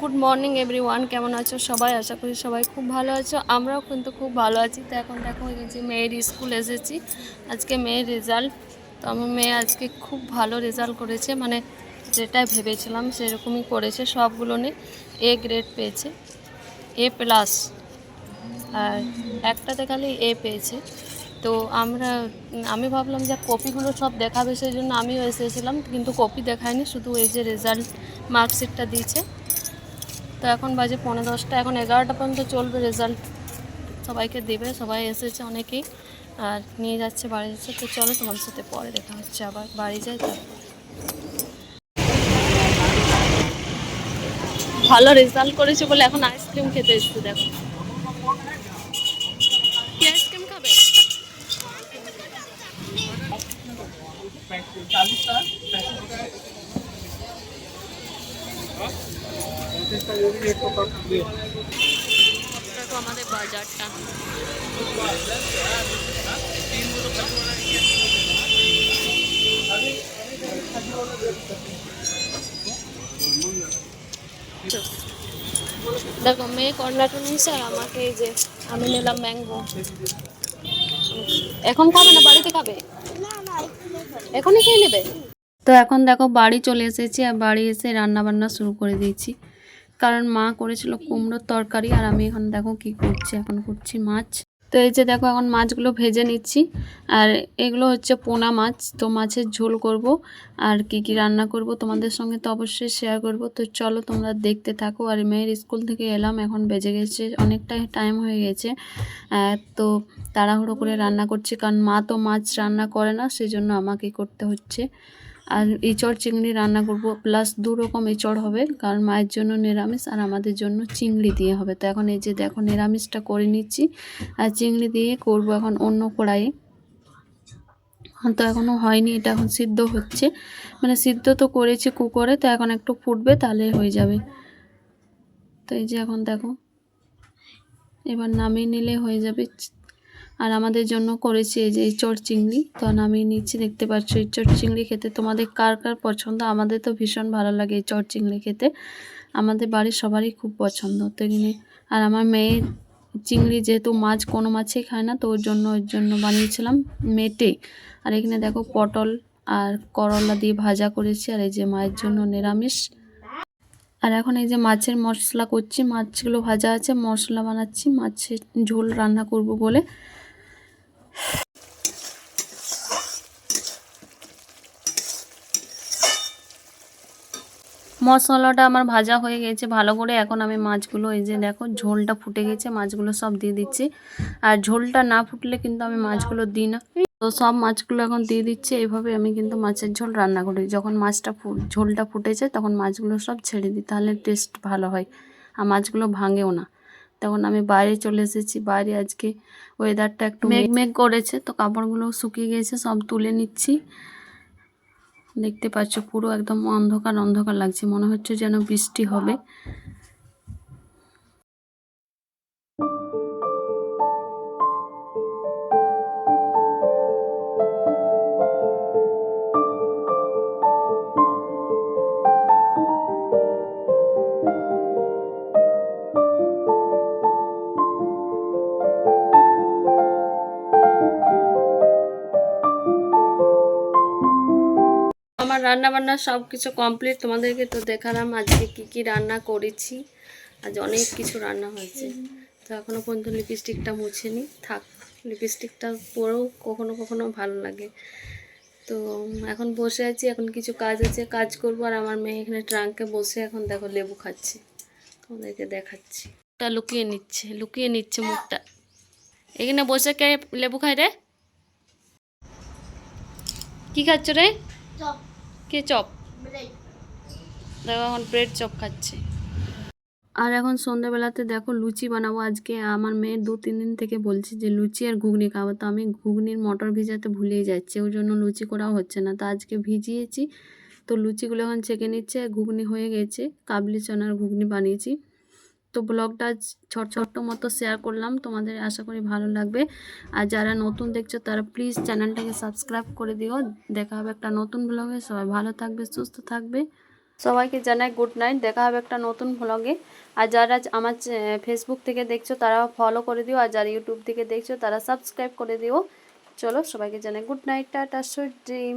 Good morning everyone কেমন আছো? সবাই আশা করি সবাই খুব ভালো আছো। আমরাও কিন্তু খুব ভালো আছি। তো এখন দেখো যে মেয়ের স্কুল এসেছি। আজকে মেয়ের রেজাল্ট তো আমার মেয়ে আজকে খুব ভালো রেজাল্ট করেছে। মানে যেটা ভেবেছিলাম সেরকমই করেছে সবগুলো নিয়ে। এ গ্রেড পেয়েছে। এ প্লাস আর একটাতে খালি এ পেয়েছে। তো আমরা, আমি ভাবলাম যে কপিগুলো সব দেখাবে, সেই জন্য আমিও এসেছিলাম। কিন্তু কপি দেখায়নি, শুধু এই যে রেজাল্ট মার্কশিটটা দিয়েছে। তো এখন বাজে পনেরো দশটা, এখন এগারোটা পর্যন্ত চলবে রেজাল্ট সবাইকে দেবে, সবাই এসেছে অনেকেই। আর নিয়ে যাচ্ছে, বাড়ি যাচ্ছে। তো চলো তোমার সাথে পরে দেখা হচ্ছে আবার। বাড়ি যাই ভালো রেজাল্ট করেছে বলে এখন আইসক্রিম খেতে এসছে, দেখো। দেখো বাজারটা। দেখো, মেয়ে কর্নাটক নিয়েছে আর আমাকে এই যে আমি নিলাম ম্যাঙ্গো এখন খাবে না? বাড়িতে খাবে? এখনই খেয়ে নেবে? তো এখন দেখো বাড়ি চলে এসেছি আর বাড়ি এসে রান্না বান্না শুরু করে দিয়েছি। কারণ মা করেছিল কুমড়োর তরকারি আর আমি এখন দেখো কি করছি, এখন করছি মাছ। তো এই যে দেখো এখন মাছগুলো ভেজে নিচ্ছি। আর এগুলো হচ্ছে পোনা মাছ, তো মাছের ঝোল করব। আর কি কি রান্না করব তোমাদের সঙ্গে তো অবশ্যই শেয়ার করব। তো চলো তোমরা দেখতে থাকো। আর মেয়ের স্কুল থেকে এলাম, এখন বেজে গেছে, অনেকটাই টাইম হয়ে গেছে। তো তাড়াহুড়ো করে রান্না করছি, কারণ মা তো মাছ রান্না করে না, সেজন্য আমাকে করতে হচ্ছে। আর ইঁচড় চিংড়ি রান্না করব প্লাস দু রকম ইঁচড় হবে, কারণ মায়ের জন্য নিরামিষ আর আমাদের জন্য চিংড়ি দিয়ে হবে। তো এখন এই যে দেখো নিরামিষটা করে নিচ্ছি, আর চিংড়ি দিয়ে করব এখন অন্য কড়াইয়ে। তো এখনও হয়নি, এটা এখন সিদ্ধ হচ্ছে। মানে সিদ্ধ তো করেছি কুকারে, তো এখন একটু ফুটবে তাহলে হয়ে যাবে। তো এই যে এখন দেখো, এবার নামিয়ে নিলে হয়ে যাবে আর আমাদের জন্য করেছি এই যে ইঁচড় চিংড়ি। তো নামিয়ে নিচ্ছি, দেখতে পাচ্ছ ইঁচড় চিংড়ি খেতে তোমাদের কার কার পছন্দ? আমাদের তো ভীষণ ভালো লাগে ইঁচড় চিংড়ি খেতে। আমাদের বাড়ির সবারই খুব পছন্দ। তো এখানে আর আমার মেয়ে চিংড়ি যেহেতু মাছ, কোনো মাছই খায় না, তো ওর জন্য ওর জন্য বানিয়েছিলাম মেটে। আর এখানে দেখো পটল আর করলা দিয়ে ভাজা করেছি, আর এই যে মায়ের জন্য নিরামিষ। আর এখন এই যে মাছের মশলা করছি, মাছগুলো ভাজা আছে, মশলা বানাচ্ছি, মাছের ঝোল রান্না করব বলে। মশলাটা আমার ভাজা হয়ে গেছে ভালো করে। এখন আমি মাছগুলো, এই যে দেখো, ঝোলটা ফুটে গেছে, মাছগুলো সব দিয়ে দিচ্ছি। আর ঝোলটা না ফুটলে কিন্তু আমি মাছগুলো দিই না। তো সব মাছগুলো এখন দিয়ে দিচ্ছি, এইভাবে আমি কিন্তু মাছের ঝোল রান্না করি। যখন মাছটা ঝোলটা ফুটেছে, তখন মাছগুলো সব ছেড়ে দিই, তাহলে টেস্ট ভালো হয়। আর মাছগুলো ভাঙেও না। তখন আমি বাইরে চলে এসেছি। বাইরে আজকে ওয়েদারটা একটু মেঘ মেঘ করেছে তো কাপড়গুলো শুকিয়ে গেছে সব তুলে নিচ্ছি। দেখতে পাচ্ছ পুরো একদম অন্ধকার অন্ধকার লাগছে মনে হচ্ছে যেন বৃষ্টি হবে। আমার রান্না বান্না সব কিছু কমপ্লিট তোমাদেরকে তো দেখালাম আজকে কি কি রান্না করেছি। আজ অনেক কিছু রান্না হয়েছে। তো এখনও পর্যন্ত লিপস্টিকটা মুছেনি। থাক লিপস্টিকটা পরেও কখনো কখনো ভালো লাগে। তো এখন বসে আছি, এখন কিছু কাজ আছে, কাজ করব। আর আমার মেয়ে এখানে ট্রাঙ্কে বসে এখন দেখো লেবু খাচ্ছে। তোমাদেরকে দেখাচ্ছি। তা লুকিয়ে নিচ্ছে লুকিয়ে নিচ্ছে মুখটা। এখানে বসে কে লেবু খায় রে? কি খাচ্ছ রে? Ketchup? দেখো এখন ব্রেড চপ খাচ্ছে। আর এখন সন্ধ্যাবেলাতে দেখো লুচি বানাবো আজকে। আমার মেয়ে দু তিন দিন থেকে বলছে যে লুচি আর ঘুগনি খাব। তো আমি ঘুগনির মটর ভিজাতে ভুলেই যাচ্ছি ওই জন্য লুচি করাও হচ্ছে না। তো আজকে ভিজিয়েছি তো লুচিগুলো এখন ছেঁকে নিচ্ছে ঘুগনি হয়ে গেছে কাবলি চনার ঘুগনি বানিয়েছি। তো ব্লগটা ছোট্ট মতো শেয়ার করলাম। তোমাদের আশা করি ভালো লাগবে। আর যারা নতুন দেখছ, তারা প্লিজ চ্যানেলটাকে সাবস্ক্রাইব করে দিও। দেখা হবে একটা নতুন ব্লগে। সবাই ভালো থাকবে, সুস্থ থাকবে। সবাইকে জানাই গুড নাইট দেখা হবে একটা নতুন ভ্লগে আর যারা আমার ফেসবুক থেকে দেখছ তারা ফলো করে দিও। আর যারা ইউটিউব থেকে দেখছ, তারা সাবস্ক্রাইব করে দিও। চলো সবাইকে জানাই good night tata sweet dream